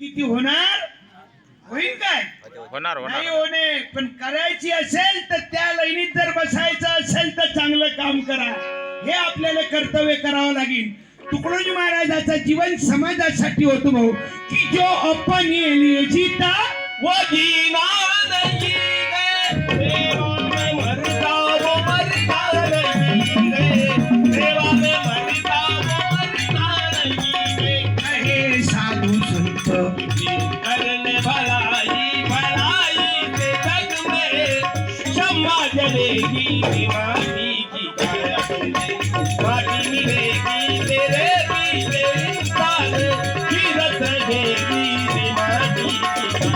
ती होणार? होईल काय? होणार नाही होणे पण करायची असेल तर त्या लाईनीत जर बसायचं असेल तर चांगलं काम करा. हे आपल्याला कर्तव्य करावं लागेल. तुकडोजी महाराजाचा जीवन समाजासाठी होतो भाऊ. की जो अपन जीता वो जीना क्षमा जलेगी बीमारी की काया माटी मिलेगी तेरे पीछे इंसान गिरत रहेगी बीमारी की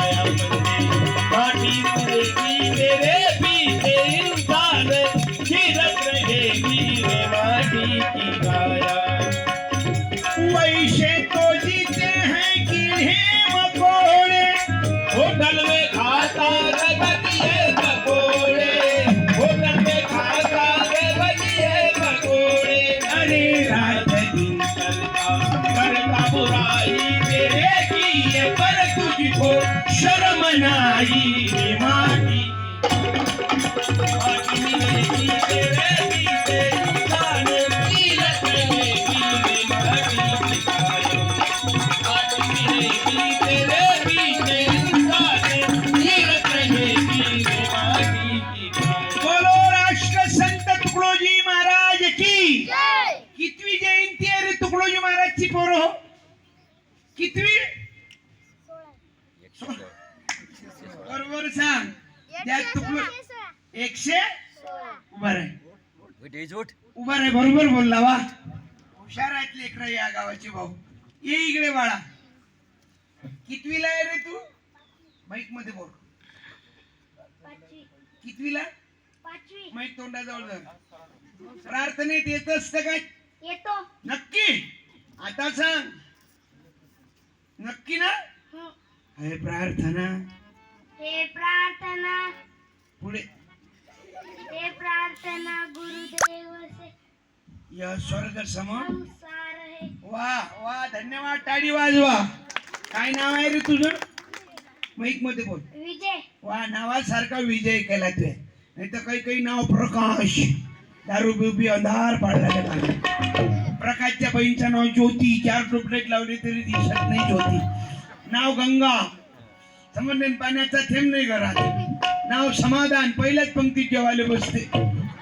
माटी मिलेगी तेरे पीछे इंसान गिरत रहेगी बीमारी की काया बरोबर सांग. त्या तुकडो एकशे उभा रे उभा रे बरोबर बोलला वा. हुशार आहेत लेकर या गावाचे भाऊ. ये इकडे बाळा. कितवीला आहे रे तू? माईकमध्ये बोल. कितवीला? पाचवी. माईक तोंडाजवळ धर. प्रार्थनेत येत असतं काय? येतो. नक्की. आता सांग. नक्की ना? हं. प्रार्थना. हे प्रार्थना. पुढे. हे प्रार्थना गुरुदेव से. या स्वर्ग समोर वा वा धन्यवाद टाळी वाजवा. काय नाव आहे रे तुझं? माईकमध्ये बोल. विजय. वा नावासारखा विजय केला तू. नाही तर काही काही नाव प्रकाश. दारू बिबी अंधार पाडला गेला प्रकाशच्या बहीणचं नाव ज्योती. चार ट्यूबलाईट लावली तरी दिसत नाही ज्योती. नाव गंगा. समजले पाण्याचा थेंब नाही घरात. नाव समाधान पहिल्याच पंक्तीत जेवायला बसते.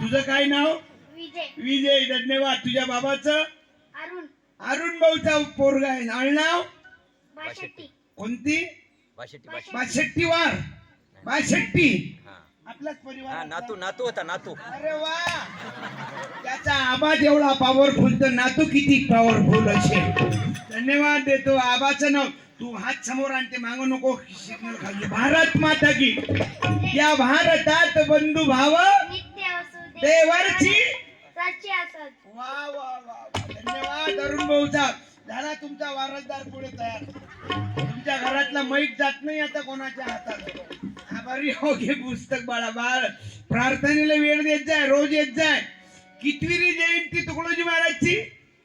तुझं काय नाव? विजय. विजय धन्यवाद. तुझ्या बाबाचं? अरुण. अरुण भाऊचा पोरगा आहे. नाव? बाशेट्टी. कोणती? बाशेटी बाशेटी बाशेट्टी वार. बाशेट्टी. हा. आपलाच हा परिवार नातू नातू होता नातू. अरे वा. त्याचा आवाज एवढा पॉवरफुल तर नातू किती पॉवरफुल असेल. धन्यवाद देतो आबाचं नाव. तू हात समोर आणते मागू नको. भारत माता की. या भारतात बंधू भाव देवरची वा वा वा. धन्यवाद अरुण भाऊचा. झाला तुमचा वारसदार पुढे तयार. तुमच्या घरातला मैक जात नाही आता कोणाच्या हातात. आभारी हो घे पुस्तक बाळा बाळ. प्रार्थनेला वेळ देत जाय रोज येत जाय. कितवी जयंती तुकडोजी महाराजची?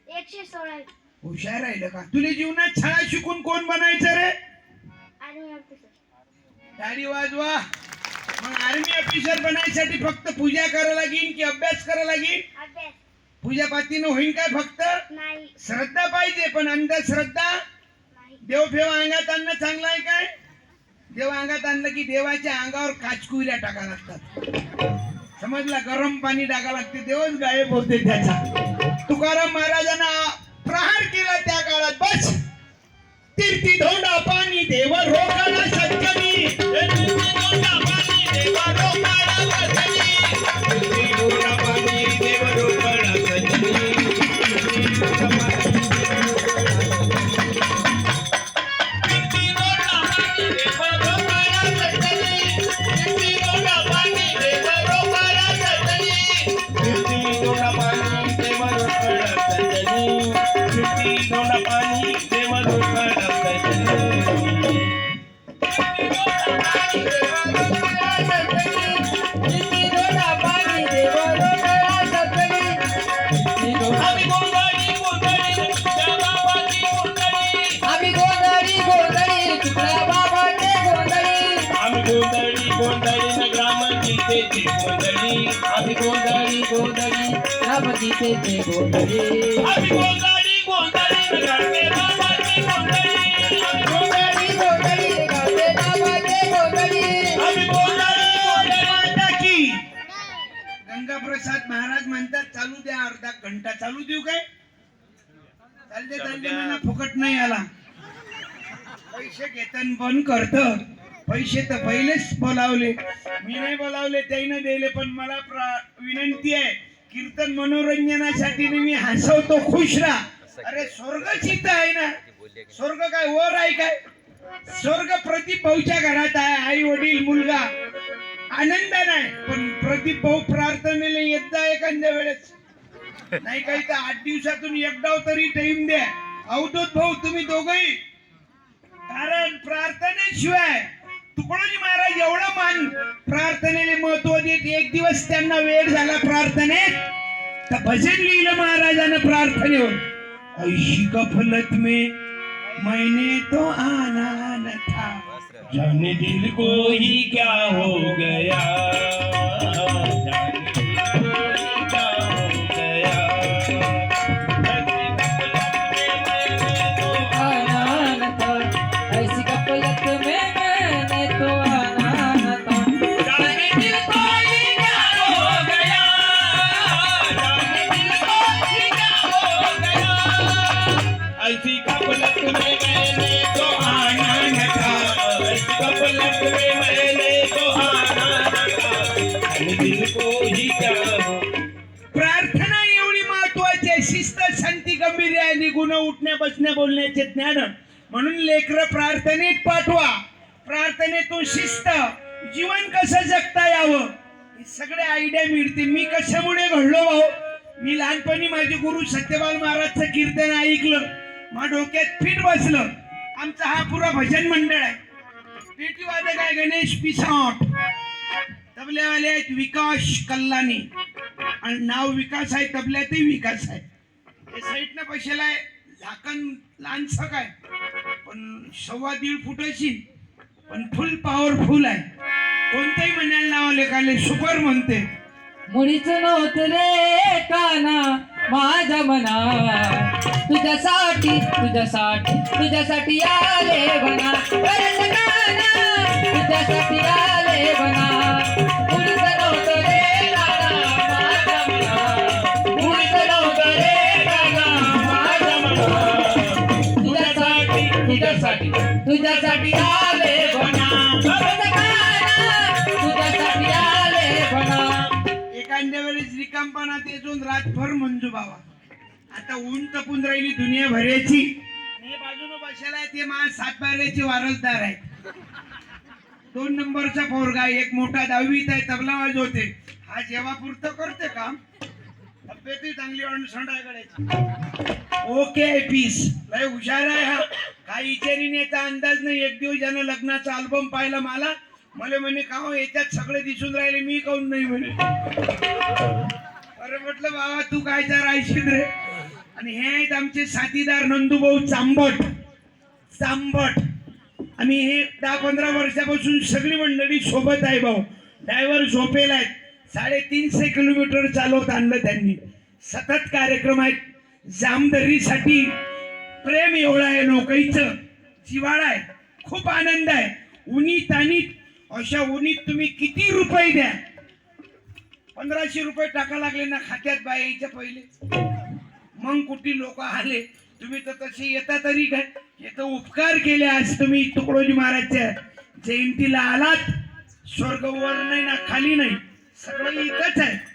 एकशे सोळा. हुशार राहिलं का तुला जीवनात शाळा शिकून कोण बनायचं रे? आर्मी गाडी वाजवा. मग आर्मी ऑफिसर बनायसाठी फक्त पूजा करायला लागेल की अभ्यास करायला लागेल अभ्यास. पूजा पातीनं होईल काय फक्त? श्रद्धा पाहिजे पण अंधश्रद्धा? देव फेव अंगात आणणं चांगलं आहे काय? देव अंगात आणलं की देवाच्या अंगावर काचकुऱ्या टाका लागतात. समजला? गरम पाणी टाका लागते. देवच गायब होते त्याचा. तुकाराम महाराजांना काळात बस. तीर्थी धोंडा पाणी देव रोगाला गोंधळी. माता की गंगाप्रसाद महाराज म्हणतात चालू द्या अर्धा घंटा चालू देऊ काय? चालते चालते मला फुकट नाही आला. पैसे घेताना बंद करत. पैसे तर पहिलेच बोलावले. मी नाही बोलावले त्याने दिले पण मला विनंती आहे कीर्तन मनोरंजनासाठी मी हसवतो खुश राहा. अरे स्वर्ग चित्त आहे ना. स्वर्ग काय वर आहे काय? स्वर्ग प्रदीप भाऊच्या घरात आहे आई वडील मुलगा. आनंद नाही पण प्रदीप भाऊ प्रार्थनेला येत जा एखाद्या वेळेस. नाही काही तर आठ दिवसातून एकदा तरी टाइम द्या. अवधूत भाऊ तुम्ही दोघही. कारण प्रार्थनेशिवाय तुकडोजी महाराज एवढं मान प्रार्थनेला महत्त्व देत एक दिवस त्यांना वेळ झाला प्रार्थनेत तर भजन लिहिलं महाराजानं प्रार्थनेवर. ऐशी गफलत में मैंने तो आना न था जाने दिल को ही क्या हो गया? उठण्या बसण्या बोलण्याचे ज्ञान म्हणून लेकर प्रार्थनेत पाठवा. प्रार्थनेतून शिस्त. जीवन कसं जगता यावं? हे सगळे आयडिया मिळते मी कशामुळे घडलो भाऊ? मी लहानपणी माझे गुरु सत्यपाल महाराजचं कीर्तन ऐकलं. मा डोक्यात फिट बसलं. आमचा हा पुरा भजन मंडळ आहे. पेटी वादक आहे गणेश पिसाट? तबल्यावाले आहेत विकास कल्लानी. आणि नाव विकास आहे तबल्यातही विकास आहे. हे साईडनं पैशाला आहे. झाकण लहानसं काय पण सव्वा दीड फुटाची पण फुल पॉवरफुल आहे. कोणतंही म्हणायला नावाले काले सुपर म्हणते. मुळीच नव्हत रे काना माझ्या मना तुझ्यासाठी तुझ्यासाठी तुझ्यासाठी आले बना. तुझ्यासाठी आले बना. तुझ्यासाठी आले बना तुझ्यासाठी आले एखाद्या वेळेस रिकामपणात येऊन रातभर मंजू बाबा. आता ऊन तपून राहिली दुनिया भरायची हे बाजूनं बसायला ते मा सातबाऱ्याचे वारसदार आहेत दोन नंबरचा पोरगा एक मोठा दहावीत आहे तबला वाजवते. हा जेव्हा पुरतं करते काम. तब्येतही चांगली अडसणाकडे ओके पीस लय हुशार आहे हा. काही इचारीनेचा अंदाज नाही. एक दिवस ज्यानं लग्नाचा अल्बम पाहिला मला मला म्हणे का हो, याच्यात सगळे दिसून राहिले मी काऊन नाही म्हणे? अरे म्हटलं बाबा तू काय तर आयशील रे. आणि हे आहेत आमचे साथीदार नंदूभाऊ चांबट. चांबट. आम्ही हे दहा पंधरा वर्षापासून सगळी मंडळी सोबत आहे भाऊ. ड्रायव्हर झोपेला आहेत. साडेतीनशे किलोमीटर चालवत आणलं त्यांनी. सतत कार्यक्रम आहेत. जामदरीसाठी प्रेम एवढं आहे लोकांचं जिवाळा आहे खूप आनंद आहे. उन्हीत आणि अशा उन्हीत तुम्ही किती रुपये द्या. पंधराशे रुपये टाका लागले ना खात्यात बायाच्या पहिले. मग कुठे लोक आले? तुम्ही तर तसे येता तरी काय? येतं उपकार केले आज तुम्ही तुकडोजी महाराजच्या जयंतीला आलात. स्वर्गवर नाही ना खाली नाही. सगळं इथंच आहे.